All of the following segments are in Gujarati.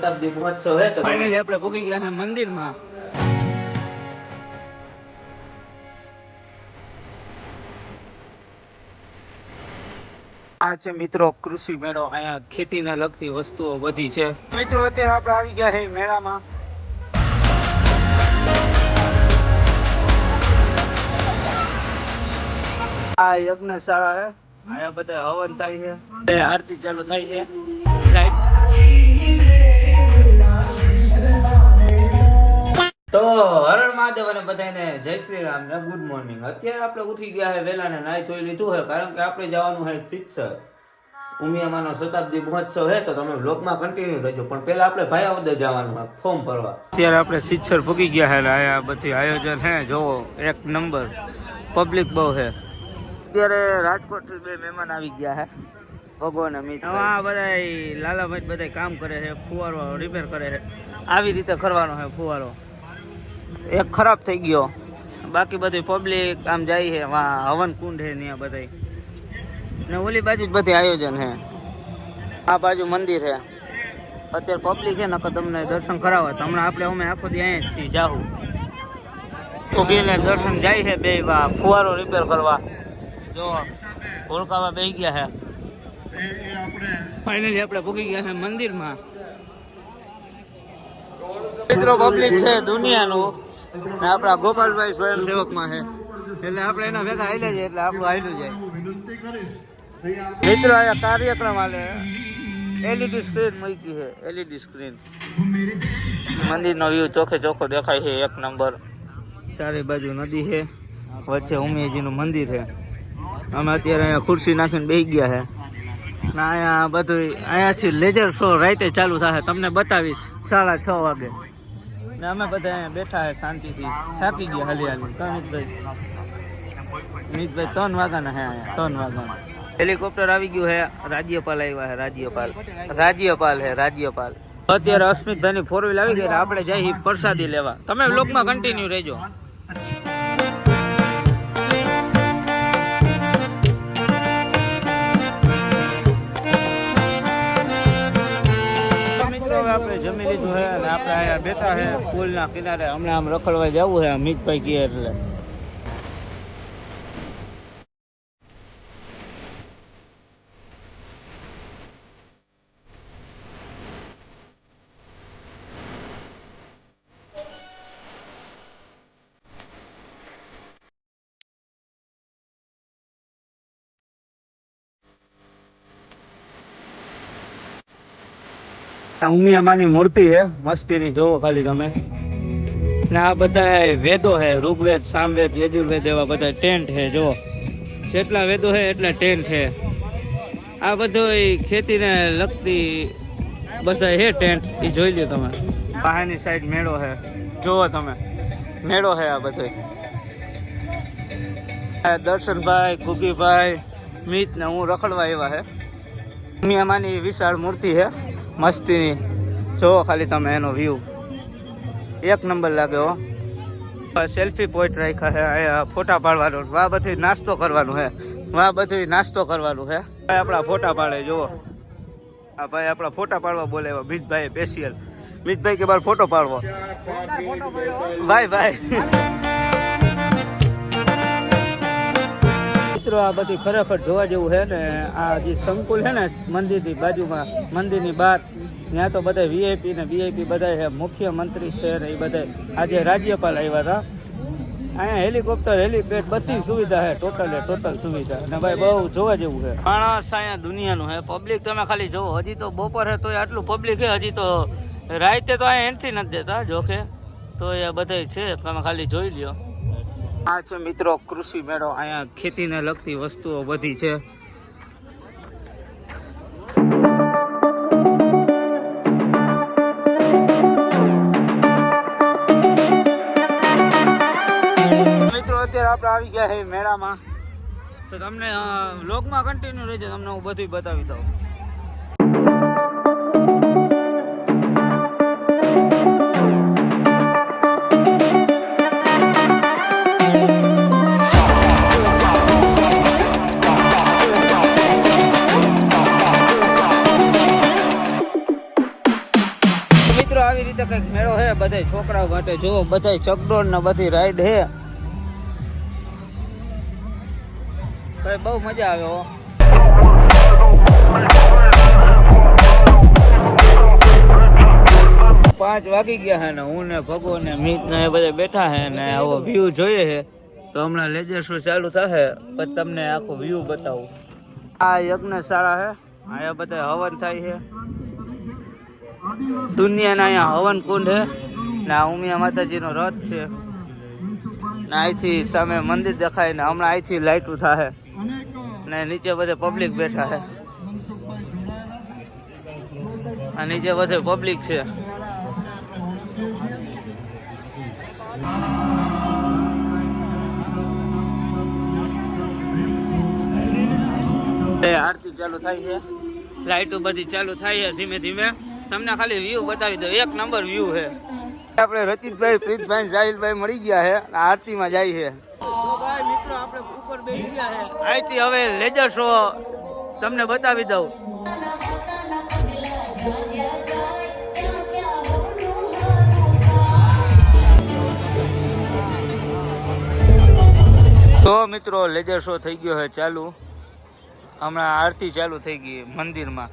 શતાબ્દી મહોત્સવ હે તો ફાઇનલી આપણે પૂકી ગયા છે મંદિરમાં. આ છે મિત્રો કૃષિ મેળો. અહીંયા ખેતીને લગતી વસ્તુઓ બધી છે. મિત્રો, અત્યારે આપણે આવી ગયા છે મેળામાં. આ યજ્ઞશાળા છે અહીંયા બધા હવન થાય છે. આરતી ચાલુ થાય છે. મહાદેવ અને બધાને જય શ્રી રામ ને ગુડ મોર્નિંગ અત્યારે આપણે ઉઠી ગયા છે વેલા ને નાઈ ધોઈ લીધું છે કારણ કે આપણે જવાનું છે સિત્સર ઉમિયામાનો શતાબ્દી મહોત્સવ છે તો તમે બ્લોગમાં કન્ટિન્યુ કરજો પણ પહેલા આપણે ભાયાવદર જવાનું છે ફોર્મ ભરવા. અત્યારે આપણે સિત્સર પૂકી ગયા છે આયા બધી આયોજન હે જોવો એક નંબર પબ્લિક બહુ છે અત્યારે રાજકોટથી બે મહેમાન આવી ગયા છે ભગવાન અમિત આ બધા લાલાભાઈ બધા કામ કરે છે ફુવારો રિપેર કરે છે આવી રીતે કરવાનો છે ફુવારો. એક ખરાબ થઈ ગયો. બાકી બધી પબ્લિક આમ જાય છે, વા હવન કુંડ છે ત્યાં બધા ને ઓલી બાજુ જ બધી આયોજન છે. આ બાજુ મંદિર છે. અત્યારે પબ્લિક છે, નકર તમને દર્શન કરાવવા. તો હમણાં આપણે અમે આખો દી અહીંયા જ છીએ, જાહું. ઉગીને દર્શન જાય છે બે ફુવારો રિપેર કરવા. જો ઓળખાવા બે ગયા છે. ફાઇનલી આપણે પૂકી ગયા છે મંદિરમાં. મિત્રો પબ્લિક છે દુનિયાનું. આપણા ગોપાલભાઈ સ્વયંસેવકમાં છે. એટલે આપણે એના ભેગા હાલ્યા જાય એટલે આપણું હાલ્યું જાય. મિત્રો આ કાર્યક્રમ હાલે. એલઈડી સ્ક્રીન મૂકી છે. એલઈડી સ્ક્રીન મંદિરનો વ્યૂ ચોખ્ખે ચોખ્ખો દેખાય છે એક નંબર. ચારે બાજુ નદી છે. વચ્ચે ઉમિયાજીનું મંદિર છે. અમે અત્યારે અહીંયા ખુરશી નાખીને બેસી ગયા છે. ને અહીંયા બધું અહીંયાથી લેજર શો રાઈતે ચાલુ થશે તમને બતાવીશ સાડા છ વાગે. ને અમે બધા અહીંયા બેઠા છે શાંતિથી. થાકી ગયા હાલી હાલી કમિતભાઈ મિતભાઈ ત્રણ વાગ્યાના હે અહીંયા ત્રણ વાગ્યાના. હેલિકોપ્ટર આવી ગયું હે રાજ્યપાલ આવ્યા હે રાજ્યપાલ. રાજ્યપાલ હે રાજ્યપાલ. અત્યારે અસ્મિતભાઈની ફોર વ્હીલ આવી ગઈ આપણે જઈ પ્રસાદી લેવા. તમે લોકમાં કન્ટિન્યુ રહેજો. જમી લીધું છે અને આપણે અહીંયા બેઠા છે પુલના કિનારે. હમણાં આમ રખડવા જવું છે મિતભાઈ કહે એટલે. ઉમિયામાની મૂર્તિ છે, મસ્તીની જોવો ખાલી તમે. ને આ બધા વેદો છે, ઋગ્વેદ, સામવેદ, યજુર્વેદ એવા બધા ટેન્ટ છે જો જેટલા વેદો છે એટલા ટેન્ટ છે. આ બધો ખેતીને લગતી બધા હે ટેન્ટ, એ જોઈ લ્યો તમે. બહારની સાઈડ મેળો છે. જોવો તમે. મેળો છે આ બધો દર્શનભાઈ, કુકીભાઈ મિત ને હું રખડવા આવ્યા છે. ઉમિયામાની વિશાળ મૂર્તિ છે. મસ્તીની. જોવો ખાલી તમે એનો વ્યૂ એક નંબર લાગે હો. સેલ્ફી પોઈન્ટ રાખ્યા છે ફોટા પાડવાનો વા બધું નાસ્તો કરવાનું છે. વા બધું નાસ્તો કરવાનું છે. ભાઈ આપણા ફોટા પાડે જુઓ. આ ભાઈ આપણા ફોટા પાડવા બોલે મિતભાઈ સ્પેશિયલ મિતભાઈ કે બાર ફોટો પાડવો. ભાઈ ભાઈ. મિત્રો, આ બધી ખરેખર જોવા જેવું છે ને, આ જે સંકુલ છે ને, મંદિરની બાજુમાં, મંદિરની બહાર, ત્યાં તો બધા વીઆઈપી ને વીઆઈપી બધા છે, મુખ્યમંત્રી છે ને એ બધા આજે રાજ્યપાલ આવ્યા હતા. અહીંયા હેલિકોપ્ટર, હેલિપેડ બધી સુવિધા છે, ટોટલ ટોટલ સુવિધા. અને ભાઈ, બહુ જોવા જેવું છે. માણસ અહીંયા દુનિયાનું છે પબ્લિક તમે ખાલી જોવો હજી તો બપોર છે, તોય આટલું પબ્લિક છે, હજી તો રાતે તો અહીંયા એન્ટ્રી નથી દેતા જોકે તો એ બધા છે, તમે ખાલી જોઈ લ્યો. આ છે મિત્રો કૃષિ મેળો. અહીંયા ખેતીને લગતી વસ્તુઓ બધી છે. અત્યારે આપણે આવી ગયા છે મેળામાં. તો તમને લોગમાં કન્ટિન્યુ રહેજો. તમને હું બધું બતાવી દઉં. રીતે કંઈક મેળો હે બધા છોકરાઓ માટે જો બધા ચકડોળ ને બધી રાઈડ હે. ભાઈ બહુ મજા આવે હો. પાંચ વાગી ગયા હે ને, હું ને ભગવ ને મિત ને બધા બેઠા હે ને, આવો વ્યૂ જોઈએ છે તો હમણાં લેજર શો ચાલુ થશે પછી તમને આખો વ્યૂ બતાવું. આ યજ્ઞશાળા છે અહીંયા બધા હવન થાય છે દુનિયાના અહીંયા હવન કુંડ છે ને આ ઉમિયા માતાજીનો રથ છે. ને અહીંથી સામે મંદિર દેખાય ને હમણાં અહીંથી લાઇટું થાય ને નીચે બધે પબ્લિક બેઠા છે આ નીચે બધે પબ્લિક છે. આરતી ચાલુ થાય છે. લાઈટો બધી ચાલુ થાય છે ધીમે ધીમે. તમને ખાલી વ્યૂ બતાવી દો એક નંબર વ્યૂ છે. આપણે રચિતભાઈ પ્રીતભાઈ સાહિલભાઈ મળી ગયા છે આરતીમાં જાય છે. મિત્રો આપણે ઉપર બેસી ગયા છે. અહીંથી હવે લેજર શો તમને બતાવી દઉં. તો મિત્રો લેજર શો થઈ ગયો છે ચાલુ. હમણાં આરતી ચાલુ થઈ ગઈ મંદિરમાં.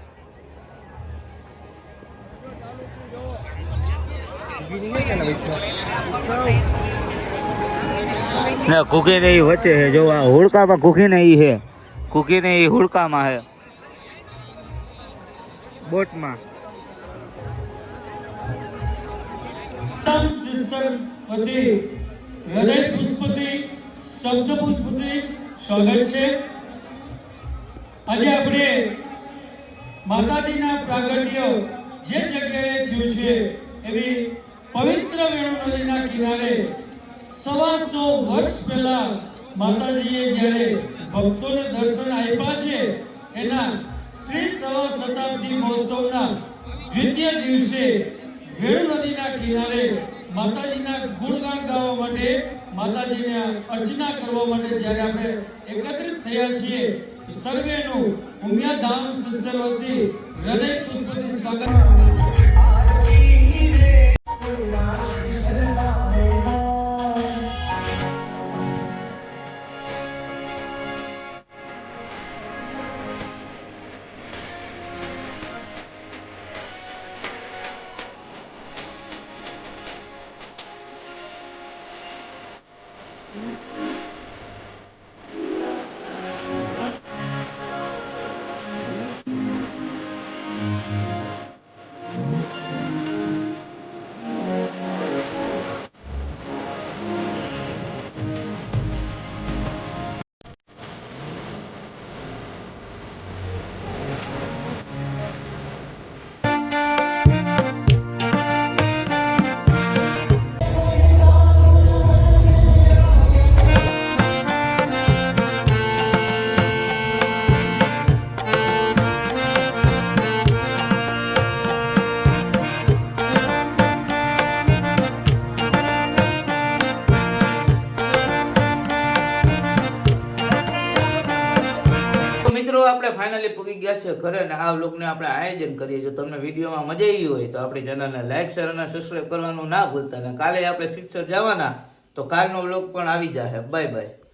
ના કુકી ને એ વચ્ચે છે. જો આ હુડકામાં કુકી ને એ છે. કુકી ને એ હુડકામાં છે. બોટમાં. સ્વાગત છે જે જગ્યાએ પવિત્ર વેણુ નદીના કિનારે સવાસો વર્ષ પહેલા માતાજીએ જ્યારે ભક્તોને દર્શન આપ્યા છે, એના શ્રી સવા શતાબ્દી મહોત્સવના દ્વિતીય દિવસે વેણુ નદીના કિનારે માતાજીના ગુણગાન ગાવા માટે, માતાજીને અર્ચના કરવા માટે જ્યારે આપણે એકત્રિત થયા છીએ, સર્વેનું ઉમિયાધામ સસરવતી હૃદય પુષ્પથી સ્વાગત મિત્રો આપણે ફાઇનલી પૂકી ગયા છે ઘરે અને આ વ્લોગને આપણે આયોજન કરીએ જો તમને વિડીયોમાં મજા આવી હોય તો આપણી ચેનલને લાઇક શેર અને સબસ્ક્રાઈબ કરવાનું ના ભૂલતા અને કાલે આપણે શિક્ષક જવાના તો કાલનો વ્લોગ પણ આવી જશે બાય બાય